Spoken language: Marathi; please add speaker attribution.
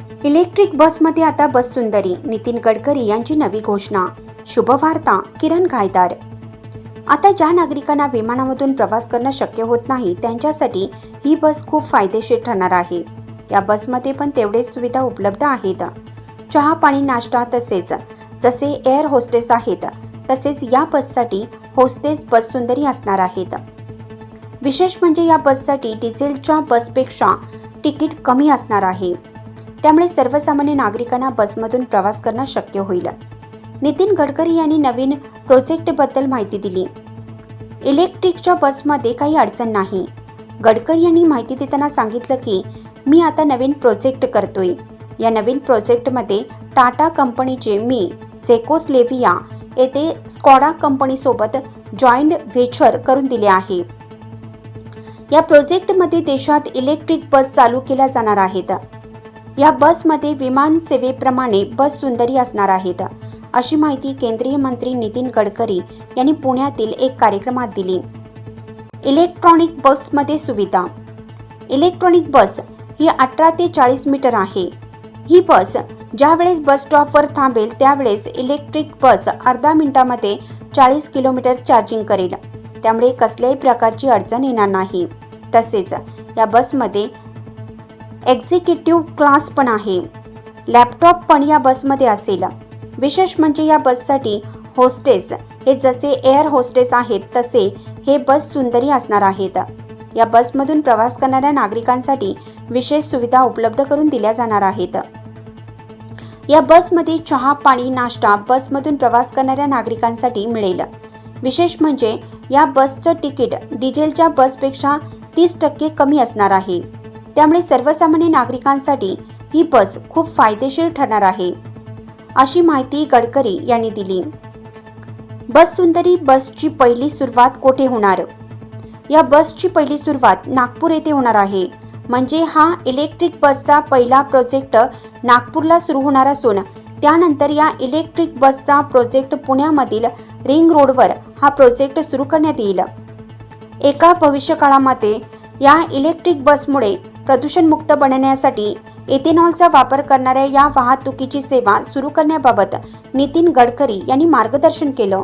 Speaker 1: इलेक्ट्रिक बसमध्ये आता बस सुंदरी नितीन गडकरी यांची नवी घोषणा. शुभवार्ता किरण गायदार आता ज्या नागरिकांना विमानामधून प्रवास करणं शक्य होत नाही त्यांच्यासाठी ही बस खूप फायदेशीर ठरणार आहे. या बसमध्ये पण तेवढेच सुविधा उपलब्ध आहेत. चहा पाणी नाश्ता तसेच जसे एअर होस्टेस आहेत तसेच या बससाठी होस्टेस बस सुंदरी असणार आहेत. विशेष म्हणजे या बससाठी डिझेलच्या बसपेक्षा तिकीट कमी असणार आहे. त्यामुळे सर्वसामान्य नागरिकांना बसमधून प्रवास करणं शक्य होईल. नितीन गडकरी यांनी नवीन प्रोजेक्टबद्दल माहिती दिली. इलेक्ट्रिकच्या बसमध्ये काही अडचण नाही. गडकरी यांनी माहिती देताना सांगितलं की मी आता नवीन प्रोजेक्ट करतोय. या नवीन प्रोजेक्टमध्ये टाटा कंपनीचे मी झेकोस्लेव्हिया येथे स्कॉडा कंपनीसोबत जॉईंट व्हेचर करून दिले आहे. या प्रोजेक्टमध्ये देशात इलेक्ट्रिक बस चालू केल्या जाणार आहेत. या बसमध्ये विमान सेवेप्रमाणे बस सुंदरी असणार आहेत. अशी माहिती केंद्रीय मंत्री नितीन गडकरी यांनी पुण्यातील एक कार्यक्रमात दिली. इलेक्ट्रॉनिक बसमध्ये सुविधा. इलेक्ट्रॉनिक बस ही अठरा ते चाळीस मीटर आहे. ही बस ज्यावेळेस बस स्टॉपवर थांबेल त्यावेळेस इलेक्ट्रिक बस अर्धा मिनिटामध्ये चाळीस किलोमीटर चार्जिंग करेल. त्यामुळे कसल्याही प्रकारची अडचण येणार नाही. तसेच या बसमध्ये एक्झिक्युटिव्ह क्लास पण आहे. लॅपटॉप पण या बसमध्ये असेल. विशेष म्हणजे या बससाठी होस्टेस हे जसे एअर होस्टेस आहेत तसे हे बस सुंदरी असणार आहेत. या बसमधून प्रवास करणाऱ्या नागरिकांसाठी विशेष सुविधा उपलब्ध करून दिल्या जाणार आहेत. या बसमध्ये चहा पाणी नाश्ता बसमधून प्रवास करणाऱ्या नागरिकांसाठी मिळेल. विशेष म्हणजे या बसचं तिकीट डिझेलच्या बसपेक्षा तीस टक्के कमी असणार आहे. त्यामुळे सर्वसामान्य नागरिकांसाठी ही बस खूप फायदेशीर ठरणार आहे अशी माहिती गडकरी यांनी दिली. बस सुंदरी बसची पहिली सुरुवात कोठे होणार? या बसची पहिली सुरुवात नागपूर येथे होणार आहे. म्हणजे हा इलेक्ट्रिक बसचा पहिला प्रोजेक्ट नागपूरला सुरू होणार असून त्यानंतर या इलेक्ट्रिक बसचा प्रोजेक्ट पुण्यामधील रिंग रोडवर हा प्रोजेक्ट सुरू करण्यात येईल. एका भविष्यकाळामध्ये या इलेक्ट्रिक बसमुळे प्रदूषणमुक्त बनण्यासाठी इथेनॉलचा वापर करणाऱ्या या वाहतुकीची सेवा सुरू करण्याबाबत नितीन गडकरी यांनी मार्गदर्शन केलं.